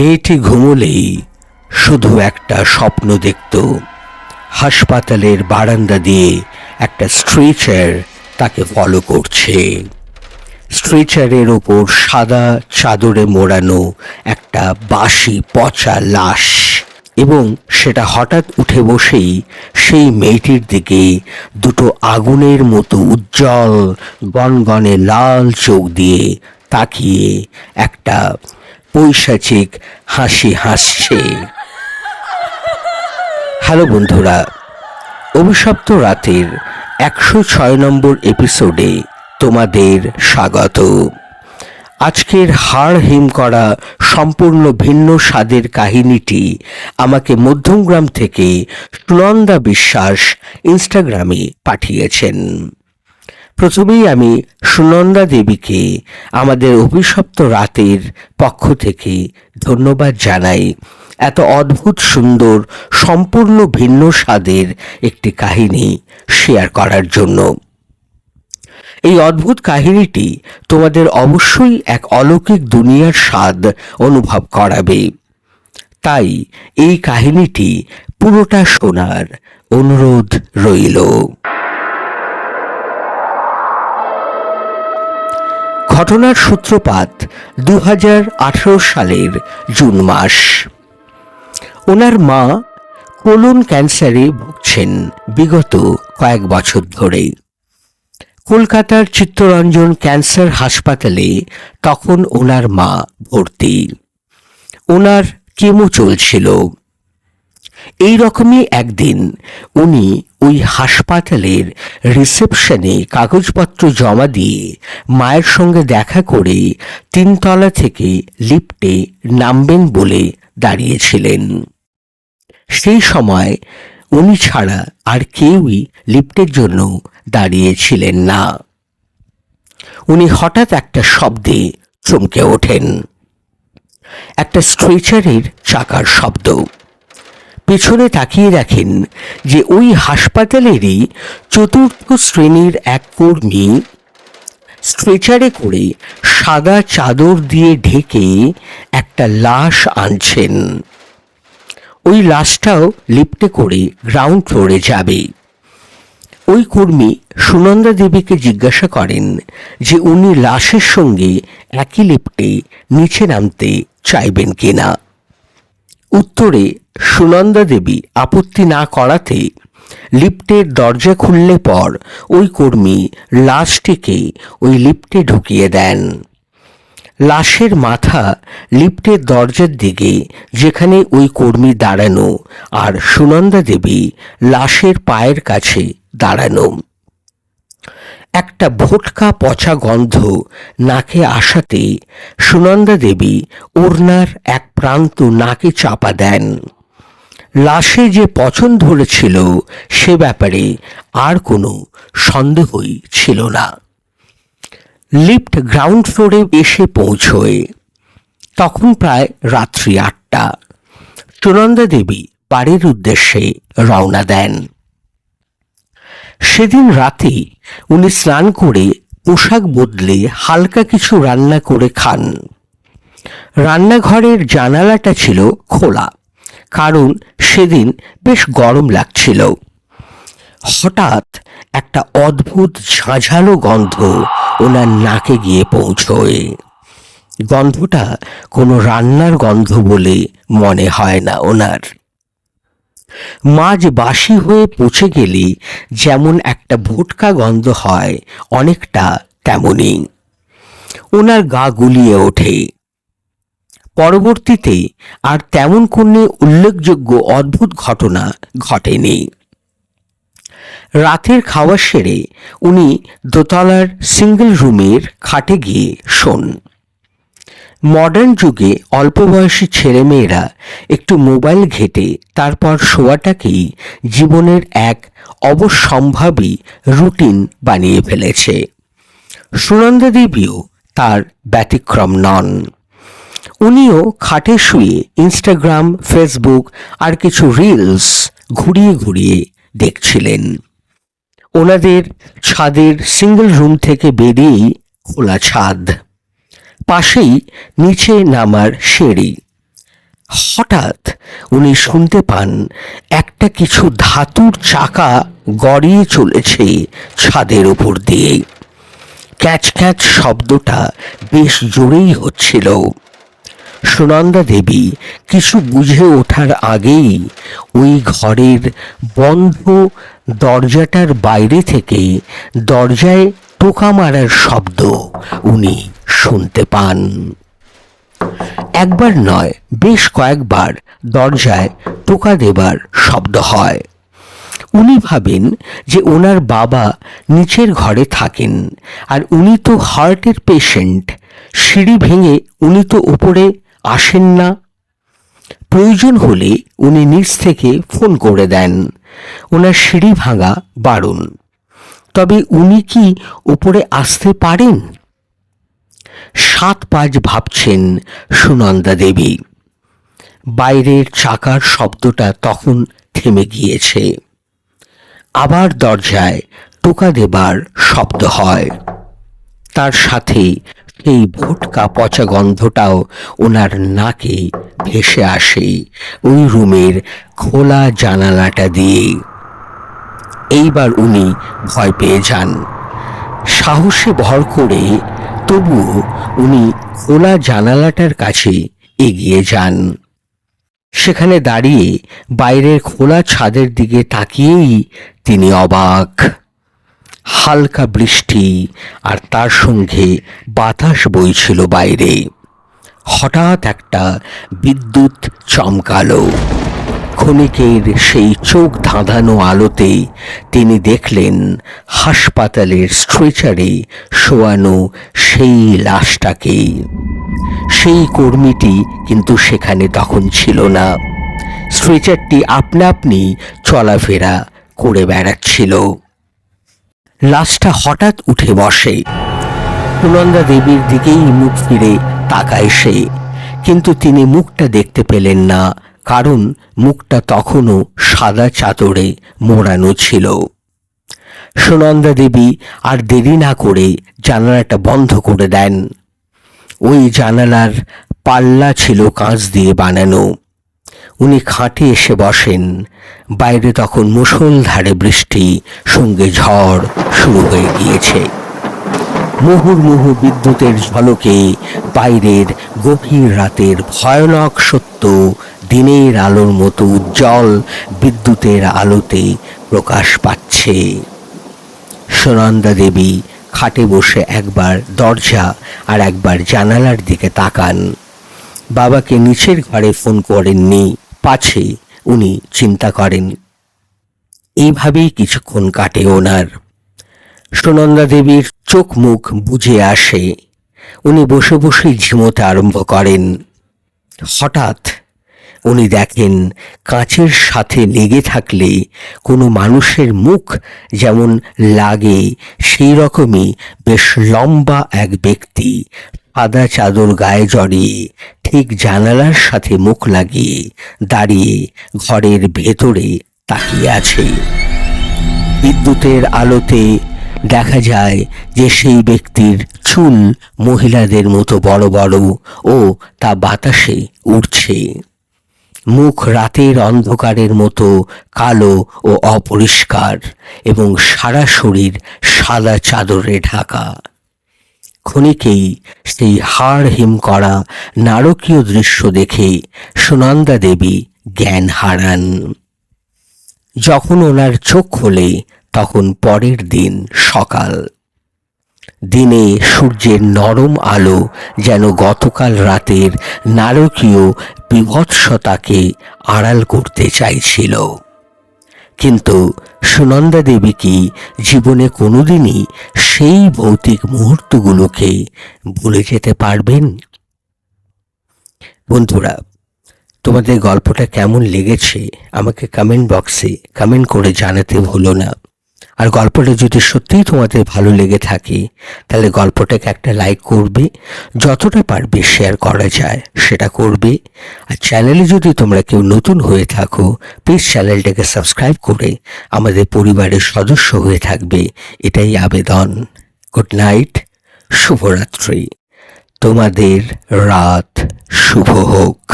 মেয়েটি ঘুমলেই শুধু একটা স্বপ্ন দেখত। হাসপাতালের বারান্দা দিয়ে একটা স্ট্রেচার তাকে ফলো করছে। স্ট্রেচারের ওপর সাদা চাদরে মোড়ানো একটা বাসি পচা লাশ এবং সেটা হঠাৎ উঠে বসেই সেই মেয়েটির দিকে দুটো আগুনের মতো উজ্জ্বল, গনগনে লাল চোখ দিয়ে তাকিয়ে একটা পৈশাচিক হাসি হাসছে। হ্যালো বন্ধুরা, অভিশপ্ত রাতের একশো ছয় নম্বর এপিসোডে তোমাদের স্বাগত। আজকের হাড় হিম করা সম্পূর্ণ ভিন্ন স্বাদের কাহিনীটি আমাকে মধ্যমগ্রাম থেকে সুনন্দা বিশ্বাস ইনস্টাগ্রামে পাঠিয়েছেন। প্রথমেই আমি সুনন্দা দেবীকে আমাদের অভিশপ্ত রাতের পক্ষ থেকে ধন্যবাদ জানাই। এত অদ্ভুত, সুন্দর, সম্পূর্ণ ভিন্ন স্বাদের একটি কাহিনী শেয়ার করার জন্য। এই অদ্ভুত কাহিনীটি তোমাদের অবশ্যই এক অলৌকিক দুনিয়ার স্বাদ অনুভব করাবে। তাই এই কাহিনীটি পুরোটা শোনার অনুরোধ রইল। ঘটনার সূত্রপাত দু হাজার আঠারো সালের জুন মাস। ওনার মা কোলন ক্যান্সারে ভুগছেন বিগত কয়েক বছর ধরে। কলকাতার চিত্তরঞ্জন ক্যান্সার হাসপাতালে তখন ওনার মা ভর্তি। ওনার কেমো চলছিল। এই রকমই একদিন উনি ওই হাসপাতালের রিসেপশনে কাগজপত্র জমা দিয়ে মায়ের সঙ্গে দেখা করে তিনতলা থেকে লিফটে নামবেন বলে দাঁড়িয়েছিলেন। সেই সময় উনি ছাড়া আর কেউই লিফটের জন্য দাঁড়িয়েছিলেন না। উনি হঠাৎ একটা শব্দে চমকে ওঠেন। একটা স্ট্রেচারের চাকার শব্দ। পেছনে তাকিয়ে দেখেন যে ওই হাসপাতালেরই চতুর্থ শ্রেণির এক কর্মী স্ট্রেচারে করে সাদা চাদর দিয়ে ঢেকে একটা লাশ আনছেন। ওই লাশটাও লিফটে করে গ্রাউন্ড ফ্লোরে যাবে। ওই কর্মী সুনন্দা দেবীকে জিজ্ঞাসা করেন যে উনি লাশের সঙ্গে একই লিফটে নিচে নামতে চাইবেন কিনা। উত্তরে সুনন্দা দেবী আপত্তি না করাতে লিফটের দরজা খুললে পর ওই কর্মী লাশটিকে ওই লিফটে ঢুকিয়ে দেন। লাশের মাথা লিফটের দরজার দিকে যেখানে ওই কর্মী দাঁড়ানো আর সুনন্দা দেবী লাশের পায়ের কাছে দাঁড়ানো। একটা ভোটকা পচা গন্ধ নাকে আসাতে সুনন্দা দেবী ওড়নার এক প্রান্ত নাকে চাপা দেন। লাশে যে পচন ধরেছিল সে ব্যাপারে আর কোনো সন্দেহই ছিল না। লিফট গ্রাউন্ড ফ্লোরে এসে পৌঁছয়। তখন প্রায় রাত্রি আটটা। সুনন্দা দেবী বাড়ির উদ্দেশ্যে রওনা দেন। সেদিন রাতে উনি স্নান করে পোশাক বদলে হালকা কিছু রান্না করে খান। রান্নাঘরের জানালাটা ছিল খোলা, কারণ সেদিন বেশ গরম লাগছিল। হঠাৎ একটা অদ্ভুত ঝাঁঝালো গন্ধ ওনার নাকে গিয়ে পৌঁছয়। গন্ধটা কোনো রান্নার গন্ধ বলে মনে হয় না ওনার। মাছ বাসি হয়ে পচে গেলে, যেমন একটা ভোটকা গন্ধ হয়, অনেকটা তেমনই। ওনার গা গুলিয়ে ওঠে। পরবর্তীতে আর তেমন কোনো উল্লেখযোগ্য অদ্ভুত ঘটনা ঘটেনি। রাতের খাওয়া সেরে উনি দোতলার সিঙ্গেল রুমের খাটে গিয়ে শোন। মডার্ন যুগে অল্প বয়সী ছেলেমেয়েরা একটু মোবাইল ঘেটে তারপর শোয়াটাকেই জীবনের এক অবসম্ভাবী রুটিন বানিয়ে ফেলেছে। সুনন্দা দেবীও তার ব্যতিক্রম নন। উনিও খাটে শুয়ে ইনস্টাগ্রাম ফেসবুক আর কিছু রিলস ঘুরিয়ে ঘুরিয়ে দেখছিলেন। ওনাদের ছাদের সিঙ্গেল রুম থেকে বেরিয়েই খোলা ছাদ। পাশেই নিচে নামার সিঁড়ি। হঠাৎ উনি শুনতে পান একটা কিছু ধাতুর চাকা গড়িয়ে চলেছে ছাদের উপর দিয়ে। ক্যাচ ক্যাচ শব্দটা বেশ জোরেই হচ্ছিল। সুনন্দা দেবী কিছু বুঝে ওঠার আগেই ওই ঘরের বন্ধ দরজাটার বাইরে থেকে দরজায় টোকা মারার শব্দ উনি শুনতে পান। একবার নয়, বেশ কয়েকবার দরজায় টোকা দেবার শব্দ হয়। উনি ভাবেন যে ওনার বাবা নিচের ঘরে থাকেন আর উনি তো হার্টের পেশেন্ট। সিঁড়ি ভেঙে উনি তো উপরে আসেন না। প্রয়োজন হলে উনি নিচ থেকে ফোন করে দেন। ওনার সিঁড়ি ভাঙা বারণ। তবে উনি কি উপরে আসতে পারেন? সাত পাঁচ ভাবছেন সুনন্দা দেবী। বাইরের চাকার শব্দটা তখন থেমে গিয়েছে। আবার দরজায় টোকা দেবার শব্দ হয়। তার সাথে সেই ভোটকা পচা গন্ধটাও ওনার নাকে ভেসে আসে ওই রুমের খোলা জানালাটা দিয়ে। এইবার উনি ভয় পেয়ে যান। সাহসে ভর করে তবুও উনি খোলা জানালাটার কাছে এগিয়ে যান। সেখানে দাঁড়িয়ে বাইরের খোলা ছাদের দিকে তাকিয়েই তিনি অবাক। হালকা বৃষ্টি আর তার সঙ্গে বাতাস বইছিল বাইরে। হঠাৎ একটা বিদ্যুৎ চমকালো। ক্ষণিকের সেই চোখ ধাঁধানো আলোতে তিনি দেখলেন হাসপাতালের স্ট্রেচারে শোয়ানো সেই লাশটাকে। সেই কর্মীটি কিন্তু সেখানে তখন ছিল না। স্ট্রেচারটি আপনা আপনি চলাফেরা করে বেড়াচ্ছিল। লাশটা হঠাৎ উঠে বসে। সুনন্দা দেবীর দিকেই মুখ ফিরে তাকায় সে। কিন্তু তিনি মুখটা দেখতে পেলেন না। কারণ মুখটা তখনও সাদা চাদরে মোড়ানো ছিল। সুনন্দা দেবী আর দেরি না করে জানালাটা বন্ধ করে দেন। ওই জানালার পাল্লা ছিল কাঁচ দিয়ে বানানো। উনি খাটে এসে বসেন। বাইরে তখন মুষলধারে বৃষ্টি, সঙ্গে ঝড় শুরু হয়ে গিয়েছে। মুহুর্মুহু বিদ্যুতের ঝলকে বাইরের গভীর রাতের ভয়ানক সত্য দিনের আলোর মতো উজ্জ্বল বিদ্যুতের আলোতে প্রকাশ পাচ্ছে। সুনন্দা দেবী খাটে বসে একবার দরজা আর একবার জানালার দিকে তাকান। বাবাকে নিচের ঘরে ফোন করেননি, পাছে উনি চিন্তা করেন, এইভাবেই কিছুক্ষণ কাটে ওনার। সুনন্দা দেবীর চোখ মুখ বুঝে আসে। উনি বসে বসেই ঝিমোতে আরম্ভ করেন। হঠাৎ উনি দেখেন, কাঁচের সাথে লেগে থাকলে কোনো মানুষের মুখ যেমন লাগে, সেই রকমই বেশ লম্বা এক ব্যক্তি। সাদা চাদর গায়ে জড়িয়ে ঠিক জানালার সাথে মুখ লাগিয়ে দাঁড়িয়ে ঘরের ভেতরে তাকিয়ে আছে। বিদ্যুতের আলোতে দেখা যায় যে সেই ব্যক্তির চুল মহিলাদের মতো বড় বড় ও তা বাতাসে উঠছে মুখ রাতের অন্ধকারের মতো কালো ও অপরিষ্কার এবং সারা শরীর সাদা চাদরে ঢাকা। ক্ষণিকেই সেই হাড় হিম করা নারকীয় দৃশ্য দেখে সুনন্দা দেবী জ্ঞান হারান। যখন ওনার চোখ খোলে, তখন পরের দিন সকাল। দিনে সূর্যের নরম আলো যেন গতকাল রাতের নারকীয় বিভৎসতাকে আড়াল করতে চাইছিল। কিন্তু সুনন্দা দেবী কি জীবনে কোনোদিনই সেই ভৌতিক মুহূর্তগুলোকে ভুলে যেতে পারবেন? বন্ধুরা, তোমাদের গল্পটা কেমন লেগেছে আমাকে কমেন্ট বক্সে কমেন্ট করে জানাতে ভুলো না। আর গল্পটা যদি সত্যিই তোমাদের ভালো লেগে থাকে, তাহলে গল্পটাকে একটা লাইক করবে, যতটা পারবে শেয়ার করা যায় সেটা করবে। আর চ্যানেলে যদি তোমরা কেউ নতুন হয়ে থাকো প্লিজ চ্যানেলটাকে সাবস্ক্রাইব করে আমাদের পরিবারের সদস্য হয়ে থাকবে। এটাই আবেদন। গুড নাইট শুভরাত্রি। তোমাদের রাত শুভ হোক।